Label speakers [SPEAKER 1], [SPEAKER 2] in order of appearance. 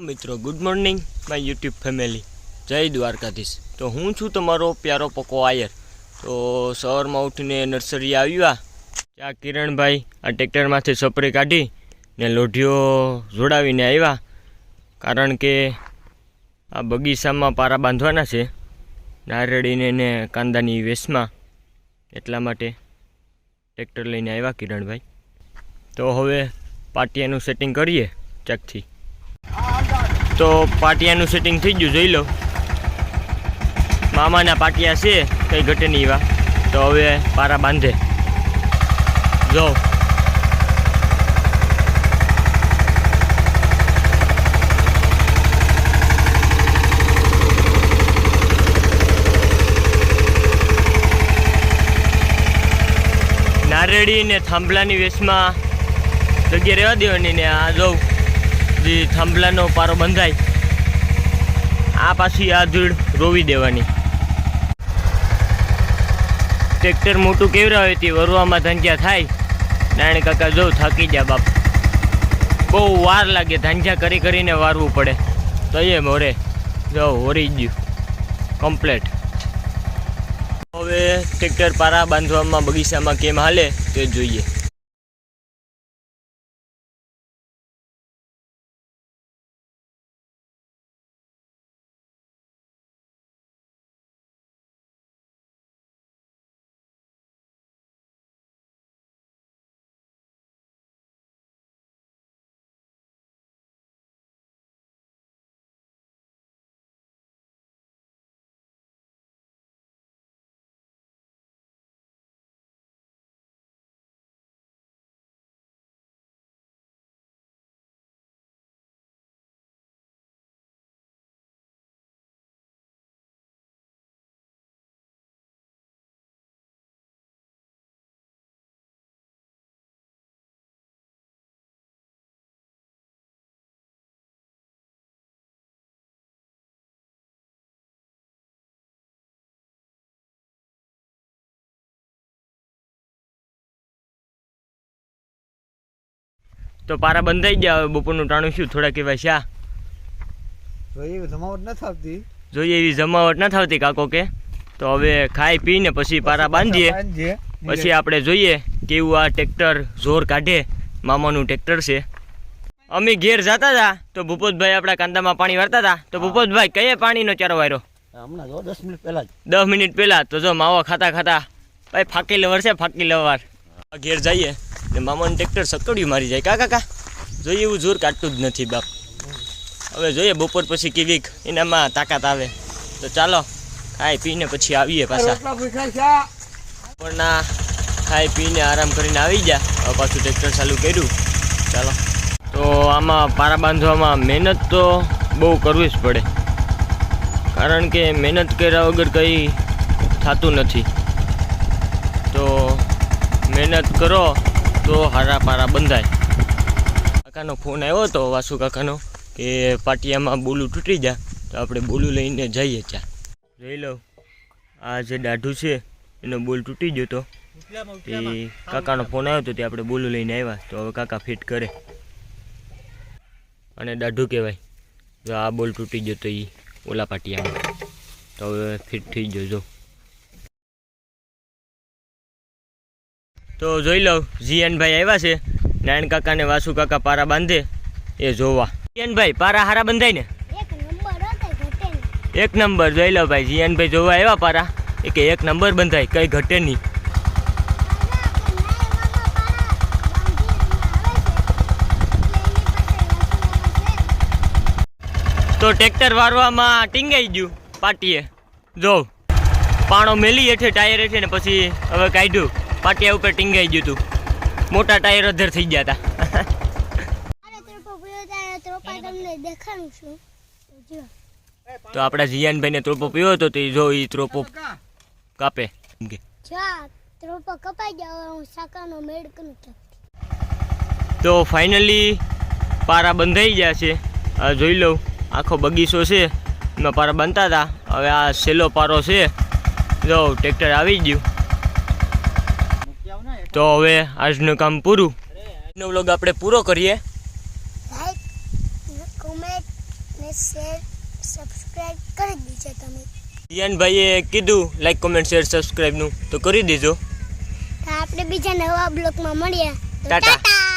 [SPEAKER 1] મિત્રો good morning my YouTube family જય દ્વારકાધીશ. તો હું છું તમારો પ્યારો પકો આયર. તો સવારમાં ઉઠીને નર્સરી આવ્યા. ત્યાં કિરણભાઈ આ ટ્રેક્ટરમાંથી સપરી કાઢી ને લોઢીઓ જોડાવીને આવ્યા. કારણ કે આ બગીચામાં પારા બાંધવાના છે. નારળીને ને કાંદાની વેસમાં એટલા માટે ટ્રેક્ટર લઈને આવ્યા કિરણભાઈ. તો હવે પાટિયાનું સેટિંગ કરીએ, ચકથી. તો પાટિયાનું સેટિંગ થઈ ગયું, જોઈ લો. મામાના પાટિયા છે, કંઈ ઘટે નહીં એવા. તો હવે પારા બાંધે. જો. નારેડી ને થાંભલાની વેશમાં જગ્યા રહેવા દેવાની ને આ જોઉં જે થાંભલાનો પારો બંધાય, આ પાછી આ ધૂળ રોવી દેવાની. ટ્રેક્ટર મોટું કેવરા હોય તે વરવામાં ધંજા થાય. નારાયણ કાકા જો થાકી જા બાપ. બહુ વાર લાગે ધંજા કરી કરીને વારવું પડે. તો એ મોરે જો હોરી ગયું. કમ્પ્લેટ હવે ટ્રેક્ટર પારા બાંધવામાં બગીચામાં કેમ હાલે તે જોઈએ. તો પારા બંધાઈ ગયા હવે બપોરનું ટાણું શું થોડા કહેવાય શા?
[SPEAKER 2] જમાવટ ન થતી
[SPEAKER 1] જોઈએ એવી જમાવટ ન થતી કાકો કે. તો હવે ખાઈ પીને પછી પારા બાંધીએ.
[SPEAKER 2] બાંધીએ.
[SPEAKER 1] પછી આપણે જોઈએ કેવું આ ટ્રેક્ટર જોર કાઢે. મામાનું ટ્રેક્ટર છે. અમે ઘેર જતા હતા તો ભૂપતભાઈ આપણા કાંદામાં પાણી વારતા હતા. તો ભૂપતભાઈ કયે પાણીનો ચારો વાર્યો
[SPEAKER 2] હમણાં જો દસ મિનિટ પહેલા
[SPEAKER 1] દસ મિનિટ પહેલા. તો જો માવા ખાતા ખાતા. ભાઈ ફાકી લવર છે ફાકી લવાર ઘેર જઈએ. ને મામાનું ટ્રેક્ટર સકડ્યું મારી જાય. કા કાકા જોઈએ એવું જોર કાઢતું જ નથી બાપ. હવે જોઈએ બપોર પછી કેવીક એનામાં તાકાત આવે. તો ચાલો ખાઈ પીને પછી આવીએ પાછા. બપોરના ખાઈ પીને આરામ કરીને આવી જા હવે પાછું ટ્રેક્ટર ચાલુ કર્યું. ચાલો. તો આમાં પારા બાંધવામાં મહેનત તો બહુ કરવી જ પડે. કારણ કે મહેનત કર્યા વગર કંઈ થતું નથી. તો મહેનત કરો તો હારા પારા બંધાય. કાકાનો ફોન આવ્યો હતો વાસુ કાકાનો કે પાટિયામાં બોલું તૂટી જાય તો આપણે બોલું લઈને જઈએ ત્યાં જોઈ લઉં આ જે દાઢું છે, એનો બોલ તૂટી ગયો તો. તે કાકાનો ફોન આવ્યો તો તે આપણે બોલું લઈને આવ્યા, તો હવે કાકા ફિટ કરે. અને દાઢું કહેવાય. જો આ બોલ તૂટી ગયો તો એ ઓલા પાટિયામાં. તો હવે ફિટ થઈ ગયો જો. તો જોઈ લઉં. જીએનભાઈ આવ્યા છે. નારાયણ કાકા ને વાસુ કાકા પારા બાંધે. એ જોવા. જીએનભાઈ પારા હારા બંધાય ને?
[SPEAKER 3] એક નંબર
[SPEAKER 1] જોઈ લો ભાઈ. જીએનભાઈ જોવા આવ્યા પારા? એ કે એક નંબર બંધાય કઈ ઘટે નહીં. તો ટ્રેક્ટર વારવામાં ટીંગાઈ ગયું પાટીએ. જો પાણો મેલી હેઠે ટાયર હેઠે ને પછી હવે કાઢ્યું. પાટિયા ઉપર ટીંગાઈ ગયું હતું મોટા ટાયર અધર થઈ ગયા હતા તો આપણા જીયાનભાઈને ત્રોપો પીવો હતો તો જો એ ત્રોપો કાપે. એમ કે
[SPEAKER 3] જો આ ત્રોપો કપાઈ ગયો હું શાકાનો મેળ કરું
[SPEAKER 1] તો ફાઇનલી પારા બંધાઈ ગયા છે. જોઈ લઉં. આખો બગીચો છે. એમાં પારા બનતા હતા હવે આ સેલો પારો છે. જો ટ્રેક્ટર આવી ગયું. તો હવે આજનું કામ પૂરું. આજનો વ્લોગ આપણે પૂરો કરીએ.
[SPEAKER 3] લાઈક કોમેન્ટ ને શેર સબસ્ક્રાઇબ કરી દીજો તમે.
[SPEAKER 1] રિયાનભાઈએ કીધું લાઈક કોમેન્ટ શેર સબસ્ક્રાઈબનું તો કરી દેજો.
[SPEAKER 3] આપણે બીજા નવા બ્લોગમાં મળીએ. ટાટા!